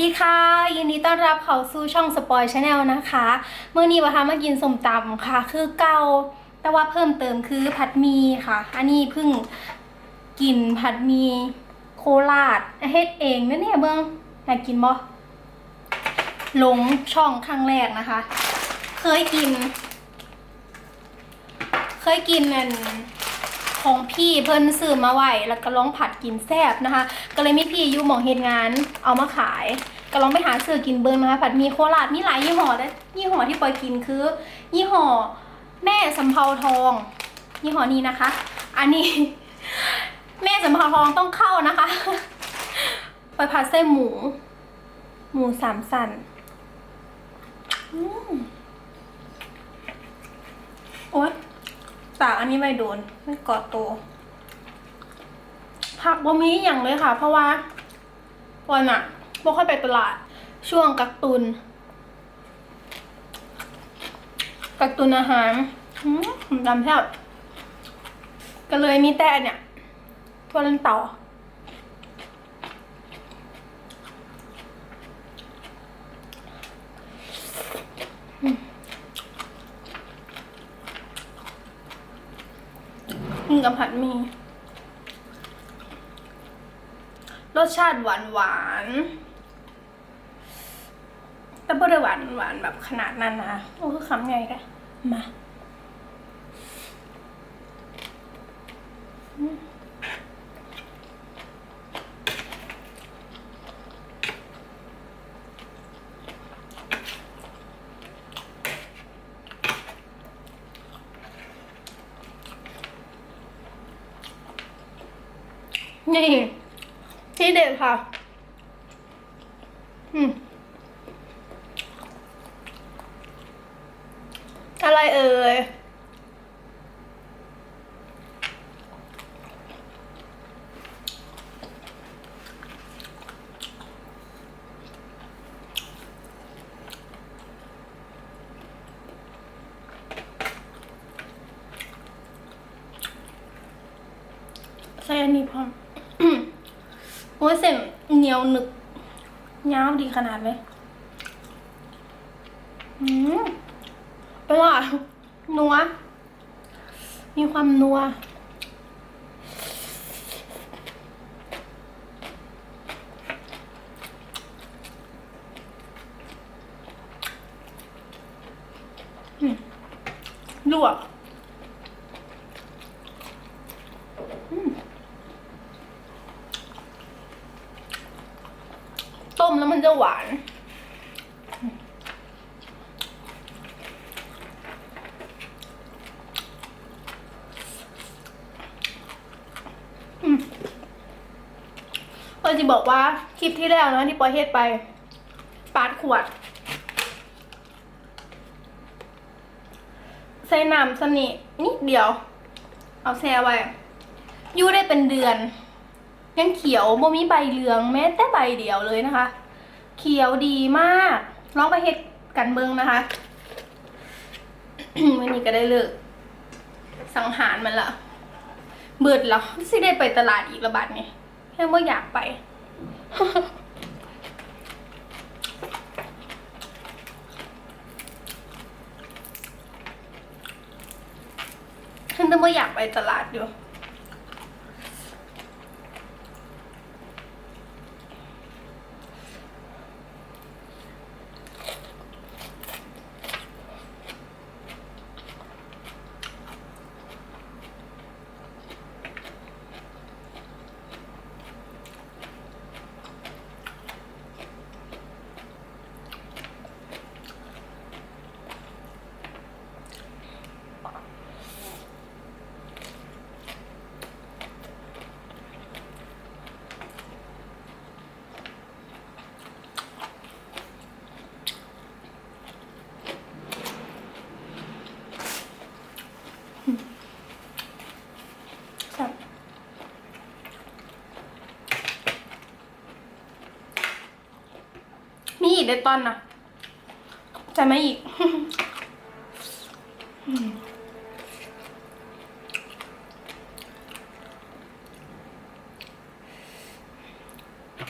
ดีค่ะ ยินดีต้อนรับเข้าสู่ช่องสปอยชาแนลนะคะเมื่อนี้ว่าทามากินสมตำค่ะ คือเกาแต่ว่าเพิ่มเติมคือผัดหมีค่ะ อันนี้เพิ่งกินผัดหมีโคราชเฮ็ดเองนะเนี่ยเบิ้งอยากกินบ่หลงช่องครั้งแรกนะคะ เคยกิน เคยกินนั่น ของพี่เพิ่นซื้อมาไว้แล้วก็ลองผัดกินแซ่บนะคะ ก็เลยมีพี่อยู่หมองเฮ็ดงานเอามาขาย ก็ลองไปหาซื้อกินเบิ่งนะคะผัดมีโคราชมีหลายยี่ห้อเลยยี่ห้อที่ปอยกินคือ ยี่ห้อแม่สำเภาทอง ยี่ห้อนี้นะคะ อันนี้ แม่สำเภาทองต้องเข้านะคะไปผัดไส้หมู หมูสามสันอืมโอ๊ย ตากอันนี้ไม่โดนไม่กอดโตวผักบ่มีอย่างเลยค่ะ เพราะว่าวันอะบ่ค่อยไปตลาด ช่วงกักตุน กักตุนอาหารอืมผมจำแทบก็เลยมีแต่เนี่ยทั่วลันเต่า กินกับผัดหมี่รสชาติหวานหวานแต่ไม่ได้หวานหวานแบบขนาดนั้นนะโอ้คือคำไงกันมามนี่ ที่เด็ดค่ะ อืม อะไรเอ่ย ใส่อันนี้พร้อม โอ้ยเส้นเหนียวหนึบยาวดี ขนาดเลยอืมเป็นว่านัว มีความนัวอืมลวก ต้มแล้วมันจะหวาน อืม เราจะบอกว่าคลิปที่แล้วนะที่ปอยเฮ็ดไป ปาดขวด ใส่น้ำสนินิดเดียว เอาแช่ไว้อยู่ได้เป็นเดือน ยังเขียวบ่มีใบเหลืองแม้แต่ใบเดียวเลยนะคะ เขียวดีมากลองไปเฮ็ดกันเบิงนะคะวันนี้ก็ได้เลิก สังหารมันละเบิดแล้วสิได้ไปตลาดอีกระบาดนี่ แค่เมื่ออยากไป ฉันต้องว่าอยากไปตลาดอยู่ มีอีกไดตอนนะจะไม่อีก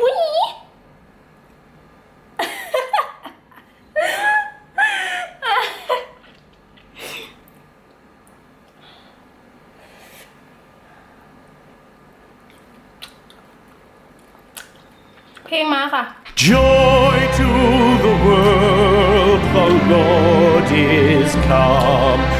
อุ้ยเพลงมาค่ะ is come.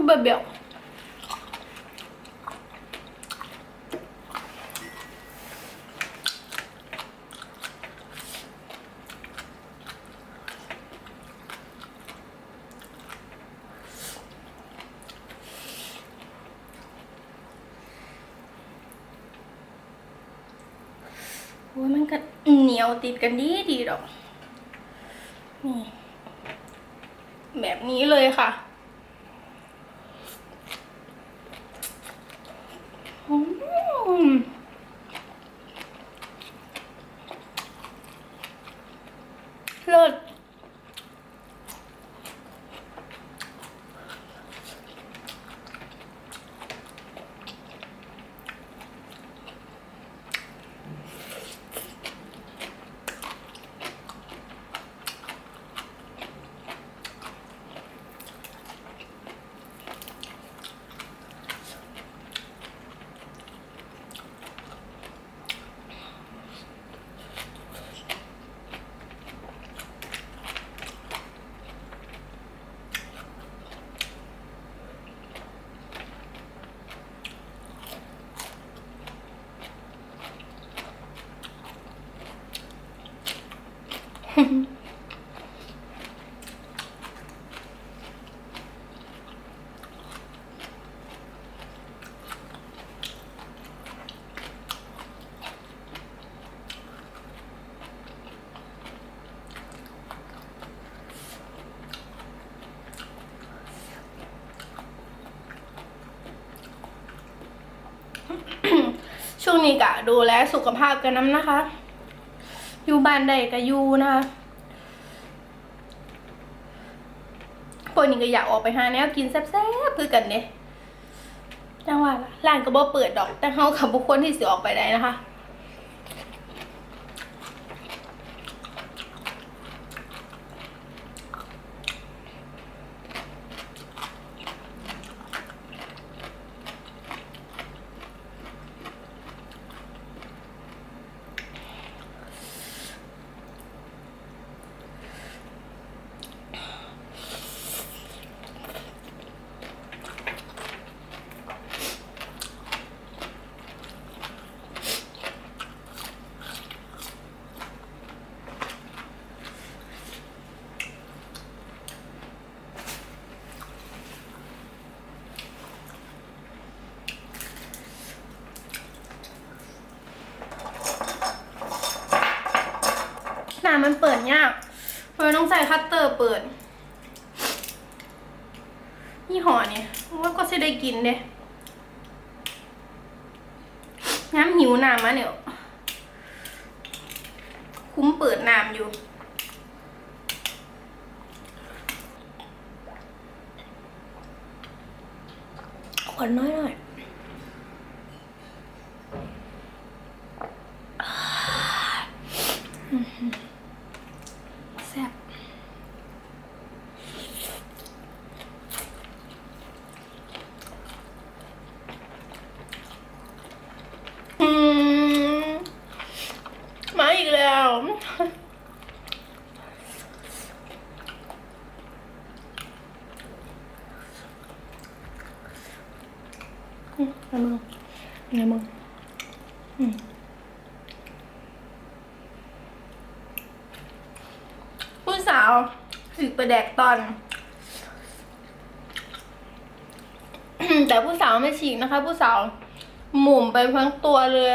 คือแบบเบียวโอ้ยมันก็เหนียวติดกันดีดีดอก นี่ แบบนี้เลยค่ะอืม เลิศ ช่วงนี้กะดูแลสุขภาพกันน้ำนะคะ อยู่บ้านใดก็อยู่นะคะคนนี้ก็อยากออกไปหาแนวกินแซ่บๆคือกันเนี่ยจังหวะล่ะร้านก็บ่เปิดดอก แต่เฮากับบุคคลที่สิออกไปได้นะคะามันเปิดยากเราต้องใส่คัตเตอร์เปิดนี่ห่อเนี่ยว่าก็จะได้กินเด้น้ำหิวน้ำมาเนี่ย คุ้มเปิดน้ำอยู่ขวดน้อยหน่อยแสาวสืไปแดกตอน แต่ผู้สาวไม่ฉีกนะคะ ผู้สาวหมุ่มไปทั้งตัวเลย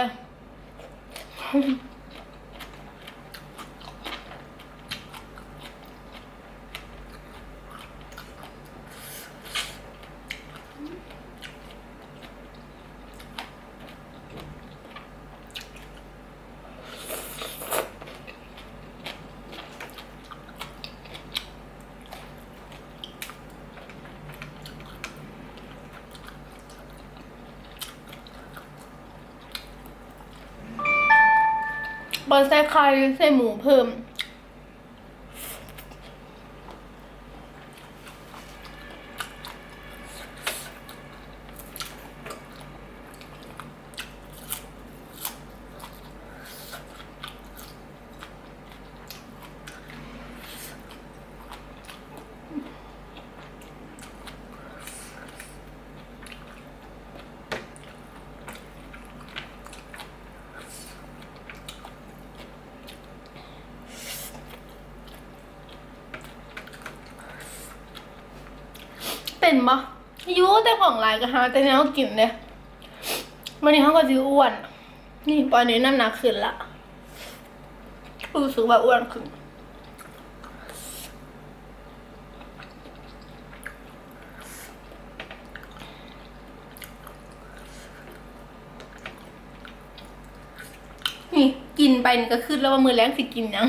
บอลใส่ไข่ใส่หมูเพิ่ม เป็นปะอยูแต่ของลายก็หาแต่แนวกินเลยวันนี้เขาก็จะอ้วน นี่ตอนนี้น้ำหนักขึ้นละรู้สึกว่าอ้วนขึ้นนี่กินไปนี่ก็ขึ้นแล้วว่ามือแรงสิกินยัง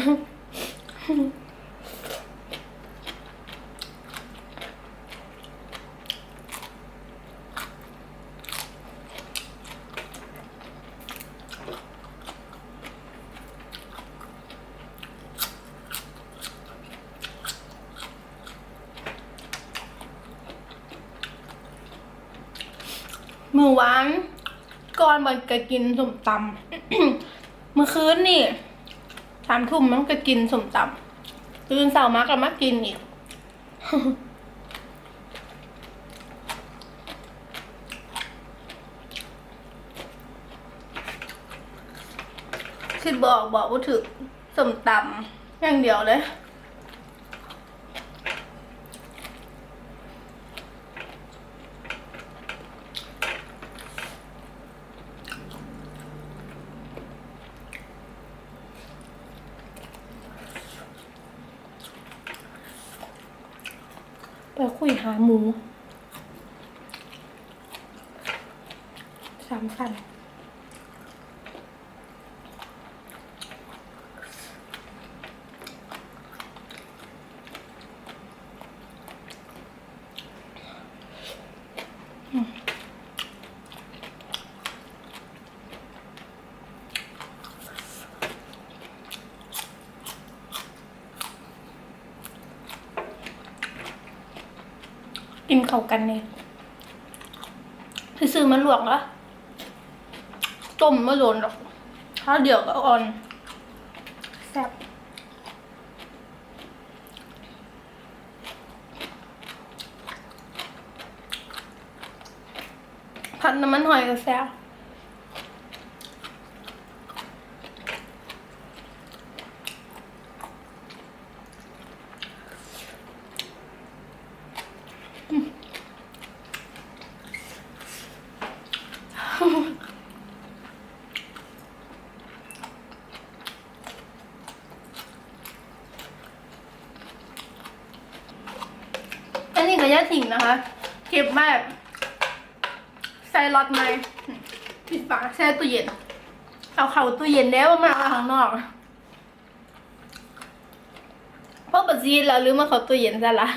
มือหวาน มันก็กินสมตำเมื่อคืนนี่สามทุ่มมันก็กินสมตำตื่นเสาร์มาก็มากินอีกคิดบอกบอกว่าถึกสมตำอย่างเดียวเลย ไปคุยหาหมูสามสัน กินเข้ากันเนี่ยซื้อมาลวกแล้วต้มไม่โดนหรอกถ้าเดี๋ยวก็อ่อนแซ่บผัดน้ำมันหอยก็แซ่บอันนี้ก็ย่าถิ่งนะคะ เก็บแบบใส่รอ ดไหมปิดฝาแช่ตู้เย็นเอาเข้าตู้เย็นแล้วมาเอาข้างนอกเพราะปัจจุบันเราลืมมาเข้าตู้เย็นซะละ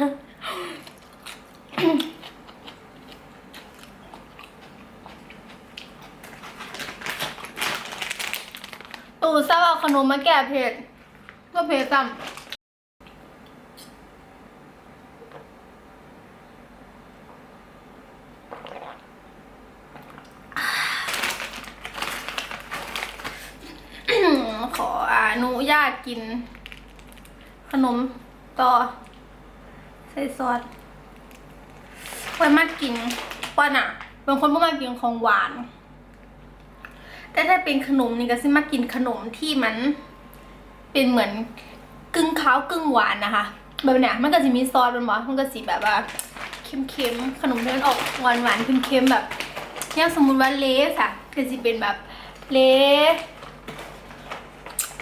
ตู่เศร้าเอาขนมมาแก้เผ็ดก็เผ็ดซ้ำ ขออนุญาต กิน ขนมต่อ ใส่ซอสไว้มากินป้อนอะเป็นคนไม่มากินของหวาน แต่ถ้าเป็นขนมนี่ก็ซิมากินขนมที่มัน เป็นเหมือนกึ่งขาวกึ่งหวานนะคะแบบเนี้ยมันก็จะมีซอสมันบอกมันก็สีแบบว่าเค็มๆขนมที่มันออกหวานหวานเค็มๆแบบอย่างสมมุติว่าเลสอะก็จะเป็นแบบเลส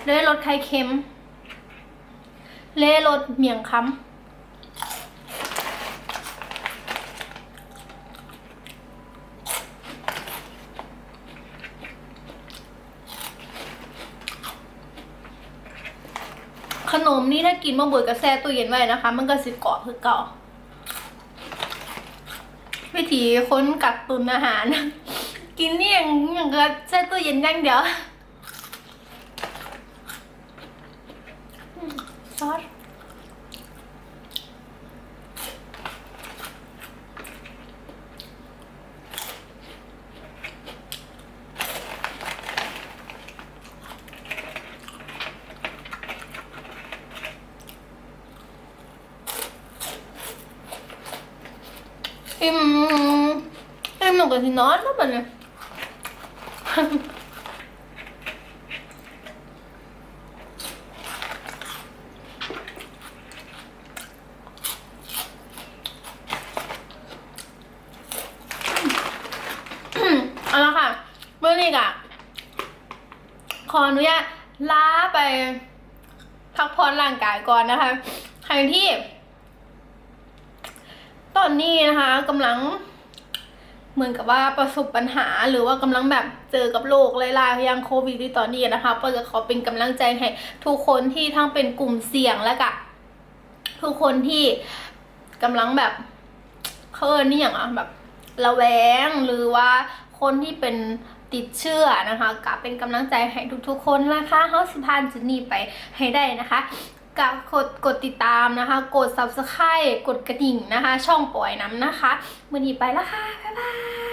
เลสรสไข่เค็ม เลสรสเมี่ยงคำขนมนี่ถ้ากินมาบุยกับแซ่ตู้เย็นไว้นะคะ มันก็สิเกาะคือเก่า วิธีค้นกักตุนอาหาร กินนี่อย่างอย่างก็แช่ตู้เย็นอย่างเดียว มซอสอิ่มอิ่มหนูก็สินอนแล้วบัดเนี่ย เอาละค่ะเมื่อนี้กะขออนุญาตลาไปพักผ่อน ร่างกายก่อนนะคะใครที่ ตอนนี้นะคะกำลัง เหมือนกับว่าประสบปัญหา หรือว่ากำลังแบบเจอกับโรคไล่ๆอย่างโควิดที่ตอนนี้นะคะเปิดจะขอเป็นกำลังใจให้ทุกคนที่ทั้งเป็นกลุ่มเสี่ยงและกะทุกคนที่กำลังแบบเขาเอินนี่อย่างอะแบบระแวงหรือว่าคนที่เป็น ติดเชื้อนะคะกับเป็นกำลังใจให้ทุกๆคนนะคะเฮาสิพานจุดนี้ไปให้ได้นะคะกับกดกดติดตามนะคะ กด subscribe กดกระดิ่งนะคะ ช่องปล่อยน้ำนะคะ มือนี้ไปแล้วค่ะ บ๊ายบาย